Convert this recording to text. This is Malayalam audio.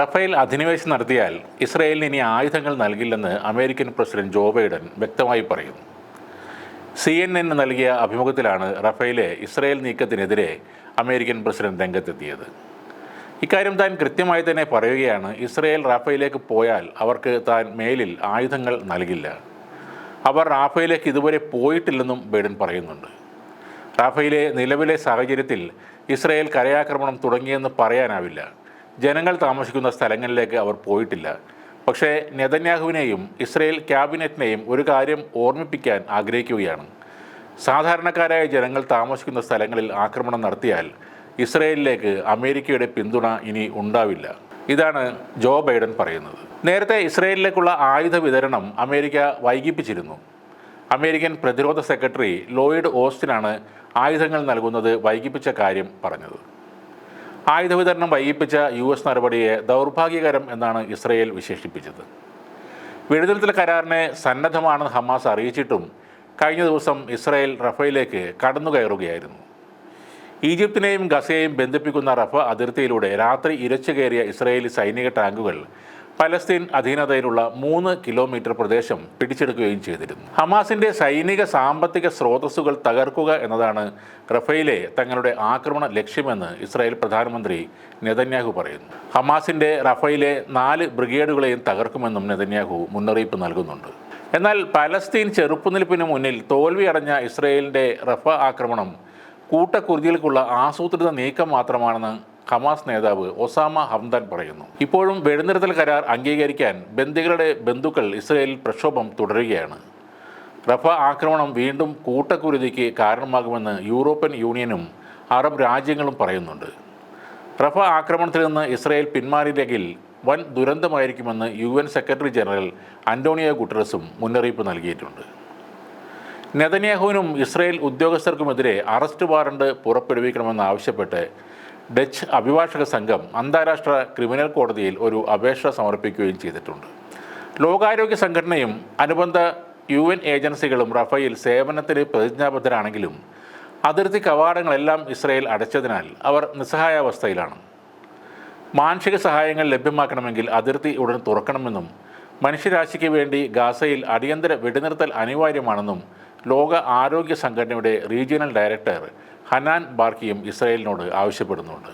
റഫേൽ അധിനിവേശം നടത്തിയാൽ ഇസ്രയേലിന് ഇനി ആയുധങ്ങൾ നൽകില്ലെന്ന് അമേരിക്കൻ പ്രസിഡന്റ് ജോ ബൈഡൻ വ്യക്തമായി പറയുന്നു സി എൻ എൻ നൽകിയ അഭിമുഖത്തിലാണ് റഫേലെ ഇസ്രയേൽ നീക്കത്തിനെതിരെ അമേരിക്കൻ പ്രസിഡന്റ് രംഗത്തെത്തിയത്. ഇക്കാര്യം താൻ കൃത്യമായി തന്നെ പറയുകയാണ് ഇസ്രയേൽ റാഫയിലേക്ക് പോയാൽ അവർക്ക് താൻ മേലിൽ ആയുധങ്ങൾ നൽകില്ല. അവർ റാഫയിലേക്ക് ഇതുവരെ പോയിട്ടില്ലെന്നും ബൈഡൻ പറയുന്നുണ്ട്. റാഫയിലെ നിലവിലെ സാഹചര്യത്തിൽ ഇസ്രയേൽ കരയാക്രമണം തുടങ്ങിയെന്ന് പറയാനാവില്ല. ജനങ്ങൾ താമസിക്കുന്ന സ്ഥലങ്ങളിലേക്ക് അവർ പോയിട്ടില്ല. പക്ഷേ നെതന്യാഹുവിനെയും ഇസ്രയേൽ ക്യാബിനറ്റിനെയും ഒരു കാര്യം ഓർമ്മിപ്പിക്കാൻ ആഗ്രഹിക്കുകയാണ്. സാധാരണക്കാരായ ജനങ്ങൾ താമസിക്കുന്ന സ്ഥലങ്ങളിൽ ആക്രമണം നടത്തിയാൽ ഇസ്രയേലിലേക്ക് അമേരിക്കയുടെ പിന്തുണ ഇനി ഉണ്ടാവില്ല. ഇതാണ് ജോ ബൈഡൻ പറയുന്നത്. നേരത്തെ ഇസ്രയേലിലേക്കുള്ള ആയുധ വിതരണം അമേരിക്ക വൈകിപ്പിച്ചിരുന്നു. അമേരിക്കൻ പ്രതിരോധ സെക്രട്ടറി ലോയിഡ് ഓസ്റ്റിനാണ് ആയുധങ്ങൾ നൽകുന്നത് വൈകിപ്പിച്ച കാര്യം പറഞ്ഞത്. ആയുധ വിതരണം വൈകിപ്പിച്ച യു എസ് നടപടിയെ ദൗർഭാഗ്യകരം എന്നാണ് ഇസ്രയേൽ വിശേഷിപ്പിച്ചത്. വെടിനിർത്തൽ കരാറിനെ സന്നദ്ധമാണെന്ന് ഹമാസ് അറിയിച്ചിട്ടും കഴിഞ്ഞ ദിവസം ഇസ്രയേൽ റഫയിലേക്ക് കടന്നുകയറുകയായിരുന്നു. ഈജിപ്തിനെയും ഗസയെയും ബന്ധിപ്പിക്കുന്ന റഫ അതിർത്തിയിലൂടെ രാത്രി ഇരച്ചു കയറിയ ഇസ്രയേലി സൈനിക ടാങ്കുകൾ പലസ്തീൻ അധീനതയിലുള്ള മൂന്ന് കിലോമീറ്റർ പ്രദേശം പിടിച്ചെടുക്കുകയും ചെയ്തിരുന്നു. ഹമാസിന്റെ സൈനിക സാമ്പത്തിക സ്രോതസ്സുകൾ തകർക്കുക എന്നതാണ് റഫേലെ തങ്ങളുടെ ആക്രമണ ലക്ഷ്യമെന്ന് ഇസ്രായേൽ പ്രധാനമന്ത്രി നെതന്യാഹു പറയുന്നു. ഹമാസിന്റെ റഫേലെ നാല് ബ്രിഗേഡുകളെയും തകർക്കുമെന്നും നെതന്യാഹു മുന്നറിയിപ്പ് നൽകുന്നുണ്ട്. എന്നാൽ പലസ്തീൻ ചെറുപ്പുനിൽപ്പിന് മുന്നിൽ തോൽവി അടഞ്ഞ ഇസ്രയേലിന്റെ റഫ ആക്രമണം കൂട്ടക്കുരുതികൾക്കുള്ള ആസൂത്രിത നീക്കം മാത്രമാണെന്ന് ഹമാസ് നേതാവ് ഒസാമ ഹംദാൻ പറയുന്നു. ഇപ്പോഴും വെടിനിർത്തൽ കരാർ അംഗീകരിക്കാൻ ബന്ദികളുടെ ബന്ധുക്കൾ ഇസ്രയേലിൽ പ്രക്ഷോഭം തുടരുകയാണ്. റഫ ആക്രമണം വീണ്ടും കൂട്ടക്കുരുതിക്ക് കാരണമാകുമെന്ന് യൂറോപ്യൻ യൂണിയനും അറബ് രാജ്യങ്ങളും പറയുന്നുണ്ട്. റഫ ആക്രമണത്തിൽ നിന്ന് ഇസ്രയേൽ പിന്മാറിയില്ലെങ്കിൽ വൻ ദുരന്തമായിരിക്കുമെന്ന് U N secretary general Antonio ഗുട്ടറസും മുന്നറിയിപ്പ് നൽകിയിട്ടുണ്ട്. നെതന്യാഹുവിനും ഇസ്രയേൽ ഉദ്യോഗസ്ഥർക്കുമെതിരെ അറസ്റ്റ് വാറണ്ട് പുറപ്പെടുവിക്കണമെന്നാവശ്യപ്പെട്ട് ഡച്ച് അഭിഭാഷക സംഘം അന്താരാഷ്ട്ര ക്രിമിനൽ കോടതിയിൽ ഒരു അപേക്ഷ സമർപ്പിക്കുകയും ചെയ്തിട്ടുണ്ട്. ലോകാരോഗ്യ സംഘടനയും അനുബന്ധ യു എൻ ഏജൻസികളും റഫയിൽ സേവനത്തിന് പ്രതിജ്ഞാബദ്ധരാണെങ്കിലും അതിർത്തി കവാടങ്ങളെല്ലാം ഇസ്രയേൽ അടച്ചതിനാൽ അവർ നിസ്സഹായാവസ്ഥയിലാണ്. മാനുഷിക സഹായങ്ങൾ ലഭ്യമാക്കണമെങ്കിൽ അതിർത്തി ഉടൻ തുറക്കണമെന്നും മനുഷ്യരാശിക്ക് വേണ്ടി ഗാസയിൽ അടിയന്തര വെടിനിർത്തൽ അനിവാര്യമാണെന്നും ലോക ആരോഗ്യ സംഘടനയുടെ റീജിയണൽ ഡയറക്ടർ ഹനാൻ ബാർക്കിയും ഇസ്രയേലിനോട് ആവശ്യപ്പെടുന്നുണ്ട്.